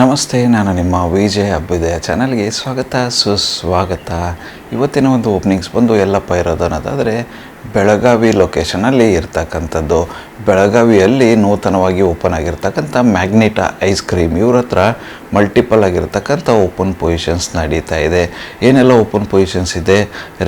ನಮಸ್ತೆ, ನಾನು ನಿಮ್ಮ ವಿಜಯ್ ಅಭ್ಯುದಯ ಚಾನಲ್ಗೆ ಸ್ವಾಗತ, ಸುಸ್ವಾಗತ. ಇವತ್ತಿನ ಒಂದು ಓಪನಿಂಗ್ಸ್ ಬಂದು ಎಲ್ಲಪ್ಪ ಇರೋದು ಅನ್ನೋದಾದರೆ ಬೆಳಗಾವಿ ಲೊಕೇಶನಲ್ಲಿ ಇರ್ತಕ್ಕಂಥದ್ದು, ಬೆಳಗಾವಿಯಲ್ಲಿ ನೂತನವಾಗಿ ಓಪನ್ ಆಗಿರ್ತಕ್ಕಂಥ ಮ್ಯಾಗ್ನೆಟಾ ಐಸ್ ಕ್ರೀಮ್ ಇವ್ರ ಹತ್ರ ಮಲ್ಟಿಪಲ್ ಆಗಿರ್ತಕ್ಕಂಥ ಓಪನ್ ಪೊಸಿಷನ್ಸ್ ನಡೀತಾ ಇದೆ. ಏನೆಲ್ಲ ಓಪನ್ ಪೊಸಿಷನ್ಸ್ ಇದೆ?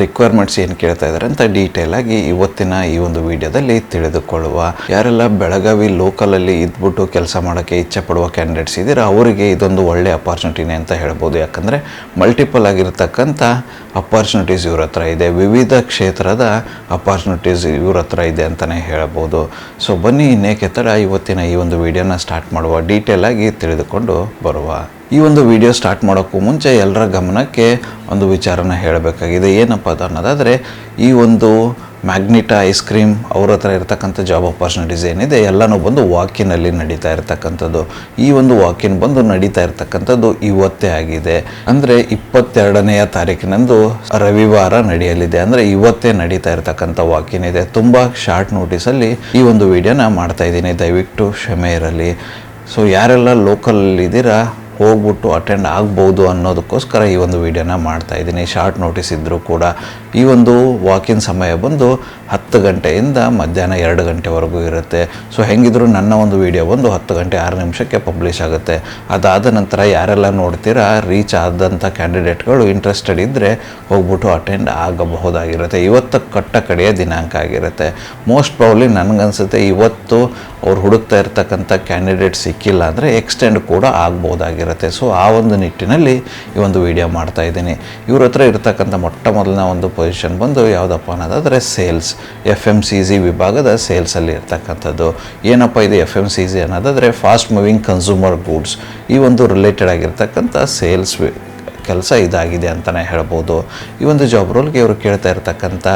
ರಿಕ್ವೈರ್ಮೆಂಟ್ಸ್ ಏನು ಕೇಳ್ತಾ ಇದ್ದಾರೆ ಅಂತ ಡೀಟೇಲ್ ಆಗಿ ಇವತ್ತಿನ ಈ ಒಂದು ವಿಡಿಯೋದಲ್ಲಿ ತಿಳಿದುಕೊಳ್ಳುವ. ಯಾರೆಲ್ಲ ಬೆಳಗಾವಿ ಲೋಕಲಲ್ಲಿ ಇದ್ಬಿಟ್ಟು ಕೆಲಸ ಮಾಡೋಕ್ಕೆ ಇಚ್ಛೆ ಪಡುವ ಕ್ಯಾಂಡಿಡೇಟ್ಸ್ ಇದ್ದೀರಾ, ಅವರಿಗೆ ಇದೊಂದು ಒಳ್ಳೆಯ ಅಪಾರ್ಚುನಿಟಿನೇ ಅಂತ ಹೇಳ್ಬೋದು. ಯಾಕಂದರೆ ಮಲ್ಟಿಪಲ್ ಆಗಿರತಕ್ಕಂಥ ಅಪಾರ್ಚುನಿಟೀಸ್ ಇವ್ರ ಹತ್ರ ಇದೆ. ವಿವಿಧ ಕ್ಷೇತ್ರದ ಅಪಾರ್ಚುನಿಟೀಸ್ ಇವ್ರ ಹತ್ರ ಇದೆ ಅಂತಲೇ ಹೇಳ್ಬೋದು. ಸೊ ಬನ್ನಿ, ಇನ್ನೇಕೆ ತಡ ಇವತ್ತಿನ ಈ ಒಂದು ವಿಡಿಯೋನ ಸ್ಟಾರ್ಟ್ ಮಾಡುವ. ಡೀಟೇಲ್ ಆಗಿ ತಿಳಿದುಕೊಂಡು ಬರುವ. ಈ ಒಂದು ವಿಡಿಯೋ ಸ್ಟಾರ್ಟ್ ಮಾಡೋಕ್ಕೂ ಮುಂಚೆ ಎಲ್ಲರ ಗಮನಕ್ಕೆ ಒಂದು ವಿಚಾರನ ಹೇಳಬೇಕಾಗಿದೆ. ಏನಪ್ಪ ಅದು ಅನ್ನೋದಾದರೆ, ಈ ಒಂದು ಮ್ಯಾಗ್ನಿಟಾ ಐಸ್ ಕ್ರೀಮ್ ಅವ್ರ ಹತ್ರ ಇರ್ತಕ್ಕಂಥ ಜಾಬ್ ಅಪರ್ಚುನಿಟೀಸ್ ಏನಿದೆ, ಎಲ್ಲನೂ ಬಂದು ವಾಕಿನಲ್ಲಿ ನಡೀತಾ ಇರ್ತಕ್ಕಂಥದ್ದು. ಈ ಒಂದು ವಾಕಿನ್ ಬಂದು ನಡೀತಾ ಇರ್ತಕ್ಕಂಥದ್ದು ಇವತ್ತೇ ಆಗಿದೆ. ಅಂದರೆ ಇಪ್ಪತ್ತೆರಡನೆಯ ತಾರೀಕಿನಂದು ರವಿವಾರ ನಡೆಯಲಿದೆ. ಅಂದರೆ ಇವತ್ತೇ ನಡೀತಾ ಇರ್ತಕ್ಕಂಥ ವಾಕಿನ್ ಇದೆ. ತುಂಬ ಶಾರ್ಟ್ ನೋಟಿಸಲ್ಲಿ ಈ ಒಂದು ವಿಡಿಯೋನ ಮಾಡ್ತಾ ಇದ್ದೀನಿ. ದಯವಿಟ್ಟು ಕ್ಷಮೆ ಇರಲಿ. ಸೊ ಯಾರೆಲ್ಲ ಲೋಕಲ್ ಇದ್ದೀರಾ ಹೋಗ್ಬಿಟ್ಟು ಅಟೆಂಡ್ ಆಗ್ಬೋದು ಅನ್ನೋದಕ್ಕೋಸ್ಕರ ಈ ಒಂದು ವಿಡಿಯೋನ ಮಾಡ್ತಾ ಇದ್ದೀನಿ. ಶಾರ್ಟ್ ನೋಟಿಸ್ ಇದ್ದರೂ ಕೂಡ ಈ ಒಂದು ವಾಕಿನ್ ಸಮಯ ಬಂದು ಹತ್ತು ಗಂಟೆಯಿಂದ ಮಧ್ಯಾಹ್ನ ಎರಡು ಗಂಟೆವರೆಗೂ ಇರುತ್ತೆ. ಸೊ ಹೆಂಗಿದ್ರು ನನ್ನ ಒಂದು ವಿಡಿಯೋ ಬಂದು ಹತ್ತು ಗಂಟೆ ಆರು ನಿಮಿಷಕ್ಕೆ ಪಬ್ಲಿಷ್ ಆಗುತ್ತೆ. ಅದಾದ ನಂತರ ಯಾರೆಲ್ಲ ನೋಡ್ತೀರಾ ರೀಚ್ ಆದಂಥ ಕ್ಯಾಂಡಿಡೇಟ್ಗಳು ಇಂಟ್ರೆಸ್ಟೆಡ್ ಇದ್ದರೆ ಹೋಗ್ಬಿಟ್ಟು ಅಟೆಂಡ್ ಆಗಬಹುದಾಗಿರುತ್ತೆ. ಇವತ್ತು ಕಟ್ಟ ಕಡೆಯ ದಿನಾಂಕ ಆಗಿರುತ್ತೆ. ಮೋಸ್ಟ್ ಪ್ರಾಬ್ಲಿ ನನಗನ್ಸುತ್ತೆ, ಇವತ್ತು ಅವ್ರು ಹುಡುಕ್ತಾ ಇರ್ತಕ್ಕಂಥ ಕ್ಯಾಂಡಿಡೇಟ್ ಸಿಕ್ಕಿಲ್ಲ ಅಂದರೆ ಎಕ್ಸ್ಟೆಂಡ್ ಕೂಡ ಆಗ್ಬೋದಾಗಿರುತ್ತೆ. ಸೊ ಆ ಒಂದು ನಿಟ್ಟಿನಲ್ಲಿ ಈ ಒಂದು ವಿಡಿಯೋ ಮಾಡ್ತಾ ಇದ್ದೀನಿ. ಇವ್ರ ಹತ್ರ ಇರ್ತಕ್ಕಂಥ ಮೊಟ್ಟ ಮೊದಲನೇ ಒಂದು ಪೊಸಿಷನ್ ಬಂದು ಯಾವುದಪ್ಪ ಅನ್ನೋದಾದರೆ sales F M C G ವಿಭಾಗದ ಸೇಲ್ಸಲ್ಲಿ ಇರ್ತಕ್ಕಂಥದ್ದು. ಏನಪ್ಪ ಇದು ಎಫ್ ಎಂ ಸಿ ಜಿ ಅನ್ನೋದಾದರೆ ಫಾಸ್ಟ್ ಮೂವಿಂಗ್ ಕನ್ಸ್ಯೂಮರ್ ಗೂಡ್ಸ್ ಈ ಒಂದು ರಿಲೇಟೆಡ್ ಆಗಿರ್ತಕ್ಕಂಥ ಸೇಲ್ಸ್ ಕೆಲಸ ಇದಾಗಿದೆ ಅಂತಲೇ ಹೇಳ್ಬೋದು. ಈ ಒಂದು ಜಾಬ್ ರೋಲ್ಗೆ ಇವರು ಕೇಳ್ತಾ ಇರ್ತಕ್ಕಂಥ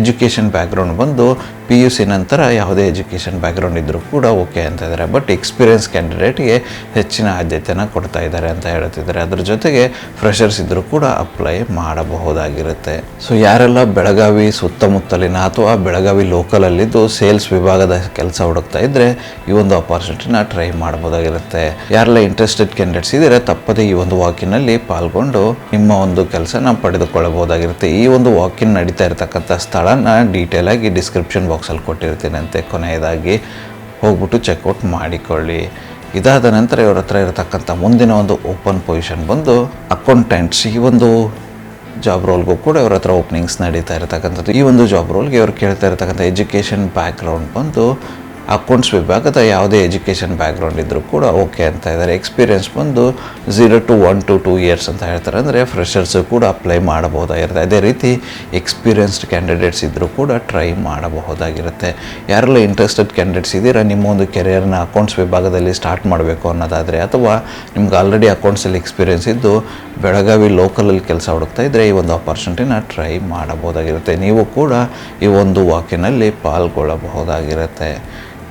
ಎಜುಕೇಷನ್ ಬ್ಯಾಕ್ಗ್ರೌಂಡ್ ಬಂದು ಪಿ ಯು ಸಿ ನಂತರ ಯಾವುದೇ ಎಜುಕೇಷನ್ ಬ್ಯಾಕ್ಗ್ರೌಂಡ್ ಇದ್ದರೂ ಕೂಡ ಓಕೆ ಅಂತ ಇದ್ದಾರೆ ಬಟ್ ಎಕ್ಸ್ಪೀರಿಯನ್ಸ್ ಕ್ಯಾಂಡಿಡೇಟ್ಗೆ ಹೆಚ್ಚಿನ ಆದ್ಯತೆಯನ್ನು ಕೊಡ್ತಾ ಇದ್ದಾರೆ ಅಂತ ಹೇಳ್ತಿದ್ದಾರೆ ಅದ್ರ ಜೊತೆಗೆ ಫ್ರೆಷರ್ಸ್ ಇದ್ದರೂ ಕೂಡ ಅಪ್ಲೈ ಮಾಡಬಹುದಾಗಿರುತ್ತೆ. ಸೊ ಯಾರೆಲ್ಲ ಬೆಳಗಾವಿ ಸುತ್ತಮುತ್ತಲಿನ ಅಥವಾ ಬೆಳಗಾವಿ ಲೋಕಲಲ್ಲಿದ್ದು ಸೇಲ್ಸ್ ವಿಭಾಗದ ಕೆಲಸ ಹುಡುಕ್ತಾ ಇದ್ದರೆ ಈ ಒಂದು ಅಪಾರ್ಚುನಿಟಿನ ಟ್ರೈ ಮಾಡಬಹುದಾಗಿರುತ್ತೆ. ಯಾರೆಲ್ಲ ಇಂಟ್ರೆಸ್ಟೆಡ್ ಕ್ಯಾಂಡಿಡೇಟ್ಸ್ ಇದ್ದರೆ ತಪ್ಪದೇ ಈ ಒಂದು ವಾಕಿನಲ್ಲಿ ಪಾಲ್ಗೊಂಡು ನಿಮ್ಮ ಒಂದು ಕೆಲಸನ ಪಡೆದುಕೊಳ್ಳಬಹುದಾಗಿರುತ್ತೆ. ಈ ಒಂದು ವಾಕಿನ್ ನಡೀತಾ ಇರತಕ್ಕಂಥ ಸ್ಥಳನ ಆಗಿ ಡಿಸ್ಕ್ರಿಪ್ಷನ್ ಬಾಕ್ಸಲ್ಲಿ ಕೊಟ್ಟಿರ್ತೀನಿ ಅಂತೆ ಕೊನೆಯದಾಗಿ ಹೋಗ್ಬಿಟ್ಟು ಚೆಕ್ಔಟ್ ಮಾಡಿಕೊಳ್ಳಿ. ಇದಾದ ನಂತರ ಇವ್ರ ಹತ್ರ ಇರತಕ್ಕಂಥ ಮುಂದಿನ ಒಂದು ಓಪನ್ ಪೊಸಿಷನ್ ಬಂದು ಅಕೌಂಟೆಂಟ್ಸ್ ಈ ಒಂದು ಜಾಬ್ ರೋಲ್ಗೂ ಕೂಡ ಇವ್ರ ಹತ್ರ ಓಪನಿಂಗ್ಸ್ ನಡೀತಾ ಇರತಕ್ಕಂಥದ್ದು. ಈ ಒಂದು ಜಾಬ್ ರೋಲ್ಗೆ ಇವ್ರು ಕೇಳ್ತಾ ಇರತಕ್ಕಂಥ ಎಜುಕೇಷನ್ ಬ್ಯಾಕ್ಗ್ರೌಂಡ್ ಬಂದು ಅಕೌಂಟ್ಸ್ ವಿಭಾಗದ ಯಾವುದೇ ಎಜುಕೇಷನ್ ಬ್ಯಾಕ್ಗ್ರೌಂಡ್ ಇದ್ದರೂ ಕೂಡ ಓಕೆ ಅಂತ ಇದ್ದಾರೆ. ಎಕ್ಸ್ಪೀರಿಯನ್ಸ್ ಬಂದು zero to one to two years ಅಂತ ಹೇಳ್ತಾರೆ. ಅಂದರೆ ಫ್ರೆಷರ್ಸು ಕೂಡ ಅಪ್ಲೈ ಮಾಡಬಹುದಾಗಿರುತ್ತೆ. ಅದೇ ರೀತಿ ಎಕ್ಸ್ಪೀರಿಯನ್ಸ್ಡ್ ಕ್ಯಾಂಡಿಡೇಟ್ಸ್ ಇದ್ದರೂ ಕೂಡ ಟ್ರೈ ಮಾಡಬಹುದಾಗಿರುತ್ತೆ. ಯಾರೆಲ್ಲ ಇಂಟ್ರೆಸ್ಟೆಡ್ ಕ್ಯಾಂಡಿಡೇಟ್ಸ್ ಇದ್ದೀರಾ ನಿಮ್ಮ ಒಂದು ಕೆರಿಯರ್ನ ಅಕೌಂಟ್ಸ್ ವಿಭಾಗದಲ್ಲಿ ಸ್ಟಾರ್ಟ್ ಮಾಡಬೇಕು ಅನ್ನೋದಾದರೆ, ಅಥವಾ ನಿಮ್ಗೆ ಆಲ್ರೆಡಿ ಅಕೌಂಟ್ಸಲ್ಲಿ ಎಕ್ಸ್ಪೀರಿಯನ್ಸ್ ಇದ್ದು ಬೆಳಗಾವಿ ಲೋಕಲಲ್ಲಿ ಕೆಲಸ ಹುಡುಕ್ತಾ ಇದ್ದರೆ ಈ ಒಂದು ಆಪರ್ಚುನಿಟಿನ ಟ್ರೈ ಮಾಡಬಹುದಾಗಿರುತ್ತೆ. ನೀವು ಕೂಡ ಈ ಒಂದು ವಾಕಿನಲ್ಲಿ ಪಾಲ್ಗೊಳ್ಳಬಹುದಾಗಿರುತ್ತೆ.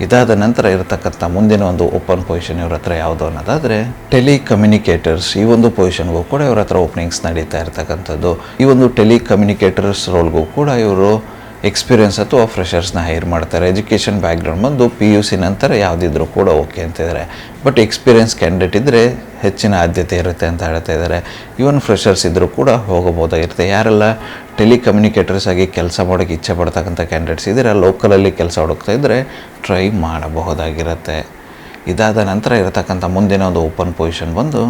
ಇದಾದ ನಂತರ ಇರತಕ್ಕಂಥ ಮುಂದಿನ ಒಂದು ಓಪನ್ ಪೊಸಿಷನ್ ಇವ್ರ ಹತ್ರ ಯಾವುದು ಅನ್ನೋದಾದರೆ ಟೆಲಿಕಮ್ಯುನಿಕೇಟರ್ಸ್ ಈ ಒಂದು ಪೊಸಿಷನ್ಗೂ ಕೂಡ ಇವ್ರ ಹತ್ರ ಓಪನಿಂಗ್ಸ್ ನಡೀತಾ ಇರ್ತಕ್ಕಂಥದ್ದು. ಈ ಒಂದು ಟೆಲಿಕಮ್ಯುನಿಕೇಟರ್ಸ್ ರೋಲ್ಗೂ ಕೂಡ ಇವರು ಎಕ್ಸ್ಪೀರಿಯನ್ಸ್ ಅಥವಾ ಫ್ರೆಷರ್ಸ್ನ ಹೈರ್ ಮಾಡ್ತಾರೆ. ಎಜುಕೇಷನ್ ಬ್ಯಾಕ್ಗ್ರೌಂಡ್ ಬಂದು ಪಿ ಯು ಸಿ ನಂತರ ಯಾವುದಿದ್ರೂ ಕೂಡ ಓಕೆ ಅಂತಿದ್ದಾರೆ ಬಟ್ ಎಕ್ಸ್ಪೀರಿಯನ್ಸ್ ಕ್ಯಾಂಡಿಡೇಟ್ ಇದ್ದರೆ ಹೆಚ್ಚಿನ ಆದ್ಯತೆ ಇರುತ್ತೆ ಅಂತ ಹೇಳ್ತಾ ಇದ್ದಾರೆ ಈವನ್ ಫ್ರೆಷರ್ಸ್ ಇದ್ದರೂ ಕೂಡ ಹೋಗಬಹುದಾಗಿರುತ್ತೆ ಯಾರೆಲ್ಲ ಟೆಲಿಕಮ್ಯುನಿಕೇಟರ್ಸ್ ಆಗಿ ಕೆಲಸ ಮಾಡೋಕ್ಕೆ ಇಚ್ಛೆ ಪಡ್ತಕ್ಕಂಥ ಕ್ಯಾಂಡಿಡೇಟ್ಸ್ ಇದ್ದರೆ ಲೋಕಲಲ್ಲಿ ಕೆಲಸ ಹುಡುಕ್ತಾ ಇದ್ದರೆ ಟ್ರೈ ಮಾಡಬಹುದಾಗಿರುತ್ತೆ. ಇದಾದ ನಂತರ ಇರತಕ್ಕಂಥ ಮುಂದಿನ ಒಂದು ಓಪನ್ ಪೊಸಿಷನ್ ಬಂದು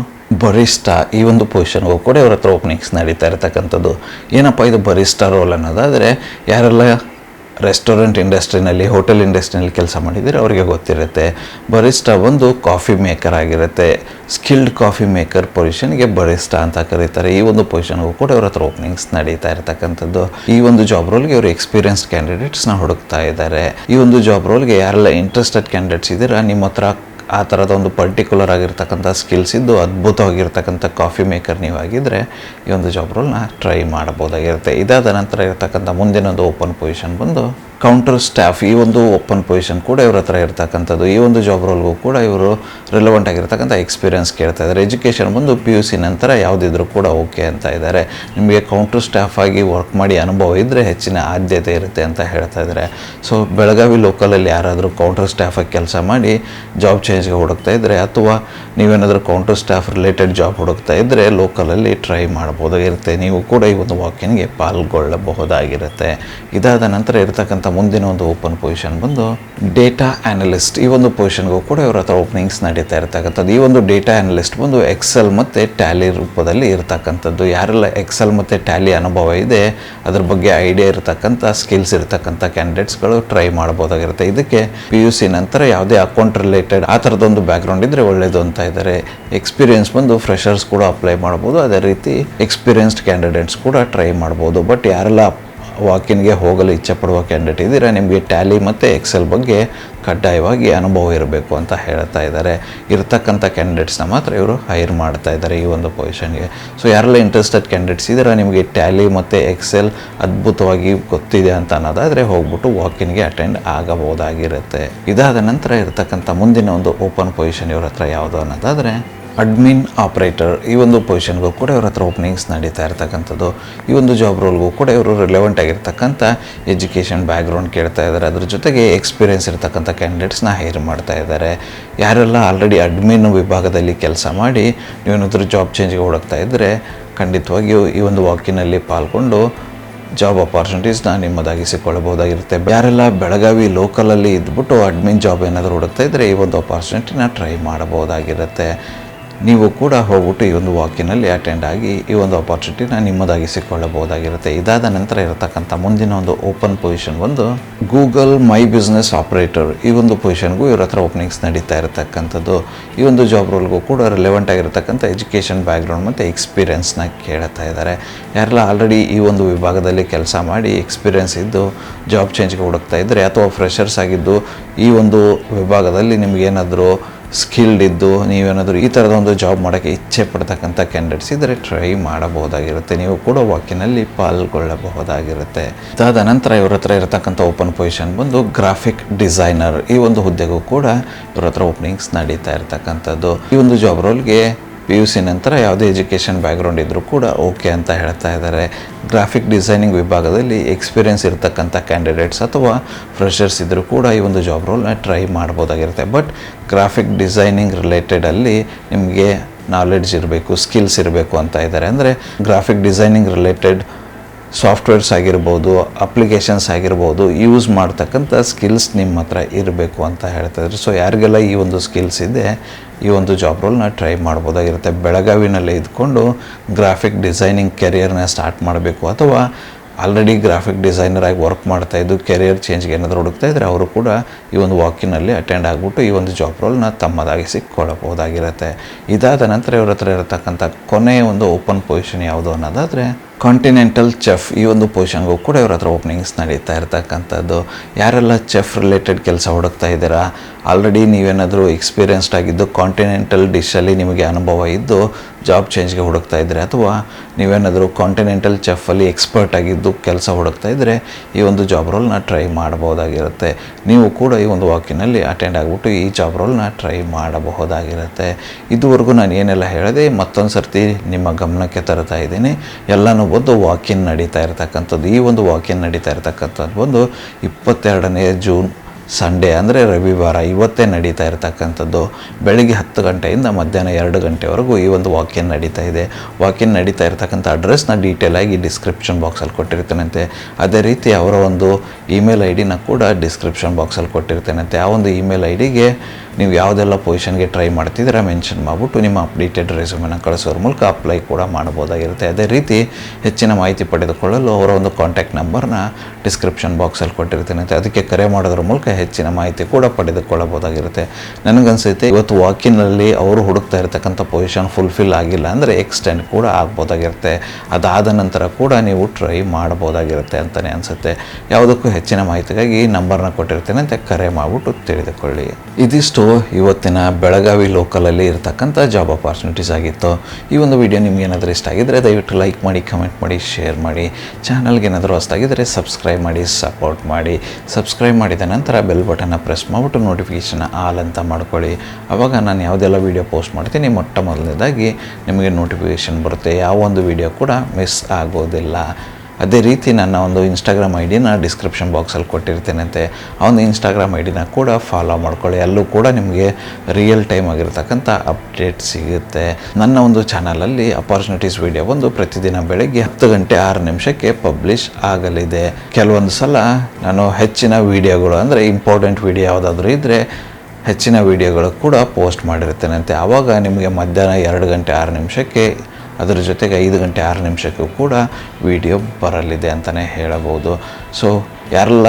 ಬರಿಸ್ಟಾ ಈ ಒಂದು ಪೊಸಿಷನ್ಗೂ ಕೂಡ ಇವ್ರ ಹತ್ರ ಓಪನಿಂಗ್ಸ್ ನಡೀತಾ ಇರತಕ್ಕಂಥದ್ದು. ಏನಪ್ಪ ಇದು ಬರಿಸ್ಟಾ ರೋಲ್ ಅನ್ನೋದಾದರೆ ಯಾರೆಲ್ಲ ರೆಸ್ಟೋರೆಂಟ್ ಇಂಡಸ್ಟ್ರಿನಲ್ಲಿ ಹೋಟೆಲ್ ಇಂಡಸ್ಟ್ರಿನಲ್ಲಿ ಕೆಲಸ ಮಾಡಿದರೆ ಅವರಿಗೆ ಗೊತ್ತಿರುತ್ತೆ. ಬರಿಸ್ಟಾ ಒಂದು ಕಾಫಿ ಮೇಕರ್ ಆಗಿರುತ್ತೆ. ಸ್ಕಿಲ್ಡ್ ಕಾಫಿ ಮೇಕರ್ ಪೊಸಿಷನ್ಗೆ ಬರಿಸ್ಟಾ ಅಂತ ಕರೀತಾರೆ. ಈ ಒಂದು ಪೊಸಿಷನ್ಗೂ ಕೂಡ ಇವ್ರ ಹತ್ರ ಓಪನಿಂಗ್ಸ್ ನಡೀತಾ ಇರತಕ್ಕಂಥದ್ದು. ಈ ಒಂದು ಜಾಬ್ ರೋಲ್ಗೆ ಇವರು ಎಕ್ಸ್ಪೀರಿಯನ್ಸ್ಡ್ ಕ್ಯಾಂಡಿಡೇಟ್ಸ್ನ ಹುಡುಕ್ತಾ ಇದ್ದಾರೆ. ಈ ಒಂದು ಜಾಬ್ ರೋಲ್ಗೆ ಯಾರೆಲ್ಲ ಇಂಟ್ರೆಸ್ಟೆಡ್ ಕ್ಯಾಂಡಿಡೇಟ್ಸ್ ಇದ್ದೀರಾ, ನಿಮ್ಮ ಹತ್ರ ಆ ಥರದ ಒಂದು ಪರ್ಟಿಕ್ಯುಲರ್ ಆಗಿರ್ತಕ್ಕಂಥ ಸ್ಕಿಲ್ಸ್ ಇದ್ದು ಅದ್ಭುತವಾಗಿರ್ತಕ್ಕಂಥ ಕಾಫಿ ಮೇಕರ್ ನೀವು ನೀವಾಗಿದ್ದರೆ ಈ ಒಂದು ಜಾಬ್ ರೋಲ್ನ ಟ್ರೈ ಮಾಡಬಹುದಾಗಿರುತ್ತೆ. ಇದಾದ ನಂತರ ಇರತಕ್ಕಂಥ ಮುಂದಿನ ಒಂದು ಓಪನ್ ಪೊಸಿಷನ್ ಬಂದು ಕೌಂಟರ್ ಸ್ಟಾಫ್ ಈ ಒಂದು ಓಪನ್ ಪೊಸಿಷನ್ ಕೂಡ ಇವ್ರ ಹತ್ರ ಇರ್ತಕ್ಕಂಥದ್ದು. ಈ ಒಂದು ಜಾಬ್ ರೋಲ್ಗೂ ಕೂಡ ಇವರು ರಿಲೆವೆಂಟ್ ಆಗಿರ್ತಕ್ಕಂಥ ಎಕ್ಸ್ಪೀರಿಯನ್ಸ್ ಕೇಳ್ತಾ ಇದ್ದಾರೆ ಎಜುಕೇಷನ್ ಬಂದು ಪಿ ಯು ಸಿ ನಂತರ ಯಾವುದಿದ್ರು ಕೂಡ ಓಕೆ ಅಂತ ಇದ್ದಾರೆ ನಿಮಗೆ ಕೌಂಟರ್ ಸ್ಟಾಫ್ ಆಗಿ ವರ್ಕ್ ಮಾಡಿ ಅನುಭವ ಇದ್ದರೆ ಹೆಚ್ಚಿನ ಆದ್ಯತೆ ಇರುತ್ತೆ ಅಂತ ಹೇಳ್ತಾ ಇದ್ದಾರೆ ಸೊ ಬೆಳಗಾವಿ ಲೋಕಲಲ್ಲಿ ಯಾರಾದರೂ ಕೌಂಟರ್ ಸ್ಟಾಫಾಗಿ ಕೆಲಸ ಮಾಡಿ ಜಾಬ್ ಚೇಂಜ್ಗೆ ಹುಡುಕ್ತಾ ಇದ್ದರೆ ಅಥವಾ ನೀವೇನಾದರೂ ಕೌಂಟರ್ ಸ್ಟಾಫ್ ರಿಲೇಟೆಡ್ ಜಾಬ್ ಹುಡುಕ್ತಾ ಇದ್ದರೆ ಲೋಕಲಲ್ಲಿ ಟ್ರೈ ಮಾಡ್ಬೋದಾಗಿರುತ್ತೆ ನೀವು ಕೂಡ ಈ ಒಂದು ವಾಕಿನ್ಗೆ ಪಾಲ್ಗೊಳ್ಳಬಹುದಾಗಿರುತ್ತೆ. ಇದಾದ ನಂತರ ಇರತಕ್ಕಂಥ ಮುಂದಿನ ಒಂದು ಓಪನ್ ಪೊಸಿಷನ್ ಬಂದು ಡೇಟಾ ಅನಲಿಸ್ಟ್. ಈ ಒಂದು ಪೊಸಿಷನ್ಗೂ ಕೂಡ ಇವರ ಹತ್ರ ಓಪನಿಂಗ್ಸ್ ನಡೀತಾ ಇರ್ತಕ್ಕಂಥದ್ದು. ಈ ಒಂದು ಡೇಟಾ ಅನಲಿಸ್ಟ್ ಬಂದು ಎಕ್ಸೆಲ್ ಮತ್ತು ಟ್ಯಾಲಿ ರೂಪದಲ್ಲಿ ಇರತಕ್ಕಂಥದ್ದು. ಯಾರೆಲ್ಲ ಎಕ್ಸೆಲ್ ಮತ್ತು ಟ್ಯಾಲಿ ಅನುಭವ ಇದೆ, ಅದ್ರ ಬಗ್ಗೆ ಐಡಿಯಾ ಇರತಕ್ಕಂಥ ಸ್ಕಿಲ್ಸ್ ಇರತಕ್ಕಂಥ ಕ್ಯಾಂಡಿಡೇಟ್ಸ್ಗಳು ಟ್ರೈ ಮಾಡ್ಬೋದಾಗಿರುತ್ತೆ ಇದಕ್ಕೆ ಪಿ ಯು ಸಿ ನಂತರ ಯಾವುದೇ ಅಕೌಂಟ್ ರಿಲೇಟೆಡ್ ಆ ಥರದೊಂದು ಬ್ಯಾಕ್ಗ್ರೌಂಡ್ ಇದ್ದರೆ ಒಳ್ಳೆಯದು ಅಂತ ಇದ್ದಾರೆ ಎಕ್ಸ್ಪೀರಿಯನ್ಸ್ ಬಂದು ಫ್ರೆಷರ್ಸ್ ಕೂಡ ಅಪ್ಲೈ ಮಾಡ್ಬೋದು ಅದೇ ರೀತಿ ಎಕ್ಸ್ಪೀರಿಯನ್ಸ್ಡ್ ಕ್ಯಾಂಡಿಡೇಟ್ಸ್ ಕೂಡ ಟ್ರೈ ಮಾಡ್ಬೋದು ಬಟ್ ಯಾರೆಲ್ಲ ವಾಕಿನ್ಗೆ ಹೋಗಲು ಇಚ್ಛೆಪಡುವ ಕ್ಯಾಂಡಿಡೇಟ್ ಇದ್ದೀರಾ ನಿಮಗೆ ಟ್ಯಾಲಿ ಮತ್ತು ಎಕ್ಸೆಲ್ ಬಗ್ಗೆ ಕಡ್ಡಾಯವಾಗಿ ಅನುಭವ ಇರಬೇಕು ಅಂತ ಹೇಳ್ತಾ ಇದ್ದಾರೆ. ಇರತಕ್ಕಂಥ ಕ್ಯಾಂಡಿಡೇಟ್ಸ್ನ ಮಾತ್ರ ಇವರು ಹೈರ್ ಮಾಡ್ತಾ ಇದ್ದಾರೆ ಈ ಒಂದು ಪೊಸಿಷನ್ಗೆ ಸೊ ಯಾರೆಲ್ಲ ಇಂಟ್ರೆಸ್ಟೆಡ್ ಕ್ಯಾಂಡಿಡೇಟ್ಸ್ ಇದ್ದೀರಾ, ನಿಮಗೆ ಟ್ಯಾಲಿ ಮತ್ತು ಎಕ್ಸೆಲ್ ಅದ್ಭುತವಾಗಿ ಗೊತ್ತಿದೆ ಅಂತ ಅನ್ನೋದಾದರೆ ಹೋಗ್ಬಿಟ್ಟು ವಾಕಿನ್ಗೆ ಅಟೆಂಡ್ ಆಗಬಹುದಾಗಿರುತ್ತೆ. ಇದಾದ ನಂತರ ಇರತಕ್ಕಂಥ ಮುಂದಿನ ಒಂದು ಓಪನ್ ಪೊಸಿಷನ್ ಇವ್ರ ಹತ್ರ ಯಾವುದು ಅನ್ನೋದಾದರೆ ಅಡ್ಮಿನ್ ಆಪ್ರೇಟರ್ ಈ ಒಂದು ಪೊಸಿಷನ್ಗೂ ಕೂಡ ಇವ್ರ ಹತ್ರ ಓಪನಿಂಗ್ಸ್ ನಡೀತಾ ಇರ್ತಕ್ಕಂಥದ್ದು, ಈ ಒಂದು ಜಾಬ್ ರೋಲ್ಗೂ ಕೂಡ ಇವರು ರಿಲೆವೆಂಟ್ ಆಗಿರ್ತಕ್ಕಂಥ ಎಜುಕೇಷನ್ ಬ್ಯಾಕ್ಗ್ರೌಂಡ್ ಕೇಳ್ತಾ ಇದ್ದಾರೆ ಅದ್ರ ಜೊತೆಗೆ ಎಕ್ಸ್ಪೀರಿಯನ್ಸ್ ಇರ್ತಕ್ಕಂಥ ಕ್ಯಾಂಡಿಡೇಟ್ಸ್ನ ಹೈರ್ ಮಾಡ್ತಾ ಇದ್ದಾರೆ ಯಾರೆಲ್ಲ ಆಲ್ರೆಡಿ ಅಡ್ಮಿನ್ ವಿಭಾಗದಲ್ಲಿ ಕೆಲಸ ಮಾಡಿ ನೀವೇನಾದರೂ ಜಾಬ್ ಚೇಂಜ್ಗೆ ಹುಡುಕ್ತಾ ಇದ್ದರೆ ಖಂಡಿತವಾಗಿಯೂ ಈ ಒಂದು ವಾಕಿನಲ್ಲಿ ಪಾಲ್ಗೊಂಡು ಜಾಬ್ ಅಪಾರ್ಚುನಿಟೀಸ್ನ ನಿಮ್ಮದಾಗಿಸಿಕೊಳ್ಳಬಹುದಾಗಿರುತ್ತೆ. ಯಾರೆಲ್ಲ ಬೆಳಗಾವಿ ಲೋಕಲಲ್ಲಿ ಇದ್ಬಿಟ್ಟು ಅಡ್ಮಿನ್ ಜಾಬ್ ಏನಾದರೂ ಹುಡುಕ್ತಾ ಇದ್ದರೆ ಈ ಒಂದು ಅಪಾರ್ಚುನಿಟಿನ ಟ್ರೈ ಮಾಡಬಹುದಾಗಿರುತ್ತೆ. ನೀವು ಕೂಡ ಹೋಗ್ಬಿಟ್ಟು ಈ ಒಂದು ವಾಕಿನಲ್ಲಿ ಅಟೆಂಡ್ ಆಗಿ ಈ ಒಂದು ಅಪಾರ್ಚುನಿಟಿನ ನಿಮ್ಮದಾಗಿಸಿಕೊಳ್ಳಬಹುದಾಗಿರುತ್ತೆ ಇದಾದ ನಂತರ ಇರತಕ್ಕಂಥ ಮುಂದಿನ ಒಂದು ಓಪನ್ ಪೊಸಿಷನ್ ಒಂದು ಗೂಗಲ್ ಮೈ ಬಿಸ್ನೆಸ್ ಆಪರೇಟರ್ ಈ ಒಂದು ಪೊಸಿಷನ್ಗೂ ಇವ್ರ ಹತ್ರ ಓಪನಿಂಗ್ಸ್ ನಡೀತಾ ಇರತಕ್ಕಂಥದ್ದು. ಈ ಒಂದು ಜಾಬ್ ರೋಲ್ಗೂ ಕೂಡ ರಿಲೆವೆಂಟ್ ಆಗಿರತಕ್ಕಂಥ ಎಜುಕೇಷನ್ ಬ್ಯಾಕ್ಗ್ರೌಂಡ್ ಮತ್ತು ಎಕ್ಸ್ಪೀರಿಯೆನ್ಸ್ನ ಕೇಳ್ತಾ ಇದ್ದಾರೆ. ಯಾರೆಲ್ಲ ಆಲ್ರೆಡಿ ಈ ಒಂದು ವಿಭಾಗದಲ್ಲಿ ಕೆಲಸ ಮಾಡಿ ಎಕ್ಸ್ಪೀರಿಯೆನ್ಸ್ ಇದ್ದು ಜಾಬ್ ಚೇಂಜ್ಗೆ ಹುಡುಕ್ತಾ ಇದ್ದರೆ ಅಥವಾ ಫ್ರೆಷರ್ಸ್ ಆಗಿದ್ದು ಈ ಒಂದು ವಿಭಾಗದಲ್ಲಿ ನಿಮಗೇನಾದರೂ ಸ್ಕಿಲ್ಡ್ ಇದ್ದು ನೀವೇನಾದರೂ ಈ ಥರದ ಒಂದು ಜಾಬ್ ಮಾಡೋಕ್ಕೆ ಇಚ್ಛೆ ಪಡ್ತಕ್ಕಂಥ ಕ್ಯಾಂಡಿಡೇಟ್ಸ್ ಇದ್ದರೆ ಟ್ರೈ ಮಾಡಬಹುದಾಗಿರುತ್ತೆ. ನೀವು ಕೂಡ ವಾಕಿನಲ್ಲಿ ಪಾಲ್ಗೊಳ್ಳಬಹುದಾಗಿರುತ್ತೆ. ಅದಾದ ನಂತರ ಇವ್ರ ಹತ್ರ ಇರತಕ್ಕಂಥ ಓಪನ್ ಪೊಸಿಷನ್ ಬಂದು ಗ್ರಾಫಿಕ್ ಡಿಸೈನರ್ ಈ ಒಂದು ಹುದ್ದೆಗೂ ಕೂಡ ಇವ್ರ ಹತ್ರ ಓಪನಿಂಗ್ಸ್ ನಡೀತಾ ಇರ್ತಕ್ಕಂಥದ್ದು. ಈ ಒಂದು ಜಾಬ್ ರೋಲ್ಗೆ ಪಿ ಯು ಸಿ ನಂತರ ಯಾವುದೇ ಎಜುಕೇಷನ್ ಬ್ಯಾಕ್ಗ್ರೌಂಡ್ ಇದ್ದರೂ ಕೂಡ ಓಕೆ ಅಂತ ಹೇಳ್ತಾ ಇದ್ದಾರೆ. ಗ್ರಾಫಿಕ್ ಡಿಸೈನಿಂಗ್ ವಿಭಾಗದಲ್ಲಿ ಎಕ್ಸ್ಪೀರಿಯನ್ಸ್ ಇರತಕ್ಕಂಥ ಕ್ಯಾಂಡಿಡೇಟ್ಸ್ ಅಥವಾ ಫ್ರೆಷರ್ಸ್ ಇದ್ದರೂ ಕೂಡ ಈ ಒಂದು ಜಾಬ್ ರೋಲ್ನ ಟ್ರೈ ಮಾಡ್ಬೋದಾಗಿರುತ್ತೆ. ಬಟ್ ಗ್ರಾಫಿಕ್ ಡಿಸೈನಿಂಗ್ ರಿಲೇಟೆಡಲ್ಲಿ ನಿಮಗೆ ನಾಲೆಡ್ಜ್ ಇರಬೇಕು ಸ್ಕಿಲ್ಸ್ ಇರಬೇಕು ಅಂತ ಇದ್ದಾರೆ. ಅಂದರೆ ಗ್ರಾಫಿಕ್ ಡಿಸೈನಿಂಗ್ ರಿಲೇಟೆಡ್ ಸಾಫ್ಟ್ವೇರ್ಸ್ ಆಗಿರ್ಬೋದು, ಅಪ್ಲಿಕೇಶನ್ಸ್ ಆಗಿರ್ಬೋದು ಯೂಸ್ ಮಾಡ್ತಕ್ಕಂಥ ಸ್ಕಿಲ್ಸ್ ನಿಮ್ಮ ಹತ್ರ ಇರಬೇಕು ಅಂತ ಹೇಳ್ತಾ ಇದ್ದಾರೆ. ಸೊ ಯಾರಿಗೆಲ್ಲ ಈ ಒಂದು ಸ್ಕಿಲ್ಸ್ ಇದೆ ಈ ಒಂದು ಜಾಬ್ ರೋಲ್ನ ಟ್ರೈ ಮಾಡ್ಬೋದಾಗಿರುತ್ತೆ. ಬೆಳಗಾವಿನಲ್ಲೇ ಇದ್ಕೊಂಡು ಗ್ರಾಫಿಕ್ ಡಿಸೈನಿಂಗ್ ಕೆರಿಯರ್ನ ಸ್ಟಾರ್ಟ್ ಮಾಡಬೇಕು. ಅಥವಾ ಆಲ್ರೆಡಿ ಗ್ರಾಫಿಕ್ ಡಿಸೈನರ್ ಆಗಿ ವರ್ಕ್ ಮಾಡ್ತಾ ಇದ್ದು ಕೆರಿಯರ್ ಚೇಂಜ್ಗೆ ಏನಾದರೂ ಹುಡುಕ್ತಾ ಇದ್ದರೆ ಅವರು ಕೂಡ ಈ ಒಂದು ವಾಕಿನಲ್ಲಿ ಅಟೆಂಡ್ ಆಗಿಬಿಟ್ಟು ಈ ಒಂದು ಜಾಬ್ ರೋಲ್ನ ತಮ್ಮದಾಗಿಸಿಕೊಳ್ಳಬಹುದಾಗಿರುತ್ತೆ ಇದಾದ ನಂತರ ಇವ್ರ ಹತ್ರ ಇರತಕ್ಕಂಥ ಕೊನೆಯ ಒಂದು ಓಪನ್ ಪೊಸಿಷನ್ ಯಾವುದು ಅನ್ನೋದಾದರೆ ಕಾಂಟಿನೆಂಟಲ್ ಚೆಫ್ ಈ ಒಂದು ಪೊಸಿಷನ್ಗೂ ಕೂಡ ಇವ್ರ ಹತ್ರ ಓಪನಿಂಗ್ಸ್ ನಡೀತಾ ಇರ್ತಕ್ಕಂಥದ್ದು. ಯಾರೆಲ್ಲ ಚೆಫ್ ರಿಲೇಟೆಡ್ ಕೆಲಸ ಹುಡುಕ್ತಾ ಇದ್ದೀರಾ? ಆಲ್ರೆಡಿ ನೀವೇನಾದರೂ ಎಕ್ಸ್ಪೀರಿಯನ್ಸ್ಡ್ ಆಗಿದ್ದು ಕಾಂಟಿನೆಂಟಲ್ ಡಿಶಲ್ಲಿ ನಿಮಗೆ ಅನುಭವ ಇದ್ದು ಜಾಬ್ ಚೇಂಜ್ಗೆ ಹುಡುಕ್ತಾ ಇದ್ದರೆ ಅಥವಾ ನೀವೇನಾದರೂ ಕಾಂಟಿನೆಂಟಲ್ ಚೆಫಲ್ಲಿ ಎಕ್ಸ್ಪರ್ಟ್ ಆಗಿದ್ದು ಕೆಲಸ ಹುಡುಕ್ತಾ ಇದ್ದರೆ ಈ ಒಂದು ಜಾಬ್ ರೋಲ್ನ ಟ್ರೈ ಮಾಡಬಹುದಾಗಿರುತ್ತೆ. ನೀವು ಕೂಡ ಈ ಒಂದು ವಾಕಿನಲ್ಲಿ ಅಟೆಂಡ್ ಆಗಿಬಿಟ್ಟು ಈ ಜಾಬ್ ರೋಲ್ನ ಟ್ರೈ ಮಾಡಬಹುದಾಗಿರುತ್ತೆ. ಇದುವರೆಗೂ ನಾನು ಏನೆಲ್ಲ ಹೇಳಿದೆ ಮತ್ತೊಂದು ಸರ್ತಿ ನಿಮ್ಮ ಗಮನಕ್ಕೆ ತರ್ತಾ ಇದ್ದೀನಿ. ಎಲ್ಲನೂ ಬಂದು ವಾಕಿನ್ ನಡೀತಾ ಇರ್ತಕ್ಕಂಥದ್ದು. ಈ ಒಂದು ವಾಕಿನ್ ನಡೀತಾ ಇರ್ತಕ್ಕಂಥದ್ದು ಬಂದು ಇಪ್ಪತ್ತೆರಡನೇ ಜೂನ್ ಸಂಡೇ ಅಂದರೆ ರವಿವಾರ ಇವತ್ತೇ ನಡೀತಾ ಇರತಕ್ಕಂಥದ್ದು. ಬೆಳಿಗ್ಗೆ ಹತ್ತು ಗಂಟೆಯಿಂದ ಮಧ್ಯಾಹ್ನ ಎರಡು ಗಂಟೆವರೆಗೂ ಈ ಒಂದು ವಾಕಿನ್ ನಡೀತಾ ಇದೆ. ವಾಕಿನ್ ನಡೀತಾ ಇರತಕ್ಕಂಥ ಅಡ್ರೆಸ್ನ ಡೀಟೇಲಾಗಿ ಡಿಸ್ಕ್ರಿಪ್ಷನ್ ಬಾಕ್ಸಲ್ಲಿ ಕೊಟ್ಟಿರ್ತಾನಂತೆ. ಅದೇ ರೀತಿ ಅವರ ಒಂದು ಇಮೇಲ್ ಐ ಡಿನ ಕೂಡ ಡಿಸ್ಕ್ರಿಪ್ಷನ್ ಬಾಕ್ಸಲ್ಲಿ ಕೊಟ್ಟಿರ್ತೇನಂತೆ. ಆ ಒಂದು ಇಮೇಲ್ ಐ ಡಿಗೆ ನೀವು ಯಾವುದೆಲ್ಲ ಪೊಸಿಷನ್ಗೆ ಟ್ರೈ ಮಾಡ್ತಿದ್ದೀರ ಮೆನ್ಷನ್ ಮಾಡಿಬಿಟ್ಟು ನಿಮ್ಮ ಅಪ್ಡೇಟೆಡ್ ರೆಸ್ಯೂಮನ್ನು ಕಳಿಸೋರ ಮೂಲಕ ಅಪ್ಲೈ ಕೂಡ ಮಾಡ್ಬೋದಾಗಿರುತ್ತೆ ಅದೇ ರೀತಿ ಹೆಚ್ಚಿನ ಮಾಹಿತಿ ಪಡೆದುಕೊಳ್ಳಲು ಅವರ ಒಂದು ಕಾಂಟ್ಯಾಕ್ಟ್ ನಂಬರ್ನ ಡಿಸ್ಕ್ರಿಪ್ಷನ್ ಬಾಕ್ಸಲ್ಲಿ ಕೊಟ್ಟಿರ್ತೀನಿ. ಅದಕ್ಕೆ ಕರೆ ಮಾಡೋದ್ರ ಮೂಲಕ ಹೆಚ್ಚಿನ ಮಾಹಿತಿ ಕೂಡ ಪಡೆದುಕೊಳ್ಳಬಹುದಾಗಿರುತ್ತೆ. ನನಗನ್ಸುತ್ತೆ ಇವತ್ತು ವಾಕಿನಲ್ಲಿ ಅವರು ಹುಡುಕ್ತಾ ಇರತಕ್ಕಂಥ ಪೊಸಿಷನ್ ಫುಲ್ಫಿಲ್ ಆಗಿಲ್ಲ ಅಂದರೆ ಎಕ್ಸ್ಟೆಂಡ್ ಕೂಡ ಆಗ್ಬೋದಾಗಿರುತ್ತೆ ಅದಾದ ನಂತರ ಕೂಡ ನೀವು ಟ್ರೈ ಮಾಡ್ಬೋದಾಗಿರುತ್ತೆ ಅಂತಲೇ ಅನಿಸುತ್ತೆ. ಯಾವುದಕ್ಕೂ ಹೆಚ್ಚಿನ ಮಾಹಿತಿಗಾಗಿ ನಂಬರ್ನ ಕೊಟ್ಟಿರ್ತೇನೆ ಅಂತ ಕರೆ ಮಾಡಿಬಿಟ್ಟು ತಿಳಿದುಕೊಳ್ಳಿ. ಇದಿಷ್ಟು ಇವತ್ತಿನ ಬೆಳಗಾವಿ ಲೋಕಲಲ್ಲಿ ಇರತಕ್ಕಂಥ ಜಾಬ್ ಅಪಾರ್ಚುನಿಟೀಸ್ ಆಗಿತ್ತು. ಈ ಒಂದು ವಿಡಿಯೋ ನಿಮ್ಗೆ ಏನಾದರೂ ಇಷ್ಟ ಆಗಿದ್ದರೆ ದಯವಿಟ್ಟು ಲೈಕ್ ಮಾಡಿ ಕಮೆಂಟ್ ಮಾಡಿ ಶೇರ್ ಮಾಡಿ. ಚಾನಲ್ಗೆ ಏನಾದರೂ ಹೊಸ್ತಾಗಿದ್ದರೆ ಸಬ್ಸ್ಕ್ರೈಬ್ ಮಾಡಿ ಸಪೋರ್ಟ್ ಮಾಡಿ. ಸಬ್ಸ್ಕ್ರೈಬ್ ಮಾಡಿದ ನಂತರ ಬೆಲ್ ಬಟನ್ನ ಪ್ರೆಸ್ ಮಾಡಿಬಿಟ್ಟು ನೋಟಿಫಿಕೇಷನ್ ಆಲ್ ಅಂತ ಮಾಡ್ಕೊಳ್ಳಿ. ಆವಾಗ ನಾನು ಯಾವುದೆಲ್ಲ ವೀಡಿಯೋ ಪೋಸ್ಟ್ ಮಾಡ್ತೀನಿ ಮೊಟ್ಟ ಮೊದಲನೇದಾಗಿ ನಿಮಗೆ ನೋಟಿಫಿಕೇಷನ್ ಬರುತ್ತೆ. ಯಾವ ಒಂದು ವಿಡಿಯೋ ಕೂಡ ಮಿಸ್ ಆಗೋದಿಲ್ಲ. ಅದೇ ರೀತಿ ನನ್ನ ಒಂದು ಇನ್ಸ್ಟಾಗ್ರಾಮ್ ಐ ಡಿನ ಡಿಸ್ಕ್ರಿಪ್ಷನ್ ಬಾಕ್ಸಲ್ಲಿ ಕೊಟ್ಟಿರ್ತೇನಂತೆ ಆ ಒಂದು ಇನ್ಸ್ಟಾಗ್ರಾಮ್ ಐ ಡಿನ ಕೂಡ ಫಾಲೋ ಮಾಡ್ಕೊಳ್ಳಿ. ಅಲ್ಲೂ ಕೂಡ ನಿಮಗೆ ರಿಯಲ್ ಟೈಮ್ ಆಗಿರ್ತಕ್ಕಂಥ ಅಪ್ಡೇಟ್ ಸಿಗುತ್ತೆ. ನನ್ನ ಒಂದು ಚಾನಲಲ್ಲಿ ಅಪಾರ್ಚುನಿಟೀಸ್ ವಿಡಿಯೋ ಒಂದು ಪ್ರತಿದಿನ ಬೆಳಗ್ಗೆ ಹತ್ತು ಗಂಟೆ ಆರು ನಿಮಿಷಕ್ಕೆ ಪಬ್ಲಿಷ್ ಆಗಲಿದೆ. ಕೆಲವೊಂದು ಸಲ ನಾನು ಹೆಚ್ಚಿನ ವಿಡಿಯೋಗಳು ಅಂದರೆ ಇಂಪಾರ್ಟೆಂಟ್ ವಿಡಿಯೋ ಯಾವುದಾದ್ರೂ ಇದ್ದರೆ ಹೆಚ್ಚಿನ ವಿಡಿಯೋಗಳು ಕೂಡ ಪೋಸ್ಟ್ ಮಾಡಿರ್ತೇನೆ ಅಂತೆ. ಆವಾಗ ನಿಮಗೆ ಮಧ್ಯಾಹ್ನ ಎರಡು ಗಂಟೆ ಆರು ನಿಮಿಷಕ್ಕೆ ಅದರ ಜೊತೆಗೆ ಐದು ಗಂಟೆ ಆರು ನಿಮಿಷಕ್ಕೂ ಕೂಡ ವಿಡಿಯೋ ಬರಲಿದೆ ಅಂತಲೇ ಹೇಳಬಹುದು. ಸೊ ಯಾರೆಲ್ಲ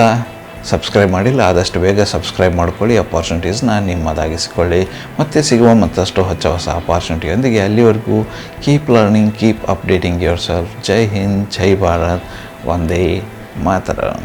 ಸಬ್ಸ್ಕ್ರೈಬ್ ಮಾಡಿಲ್ಲ, ಆದಷ್ಟು ಬೇಗ ಸಬ್ಸ್ಕ್ರೈಬ್ ಮಾಡ್ಕೊಳ್ಳಿ ಅಪಾರ್ಚುನಿಟೀಸ್ನ ನಿಮ್ಮದಾಗಿಸಿಕೊಳ್ಳಿ. ಮತ್ತು ಸಿಗುವ ಮತ್ತಷ್ಟು ಹೊಸ ಹೊಸ ಅಪಾರ್ಚುನಿಟಿಯೊಂದಿಗೆ ಅಲ್ಲಿವರೆಗೂ keep learning keep updating yourself ಜೈ ಹಿಂದ್, ಜೈ ಭಾರತ್ ಒಂದೇ ಮಾತರಂ.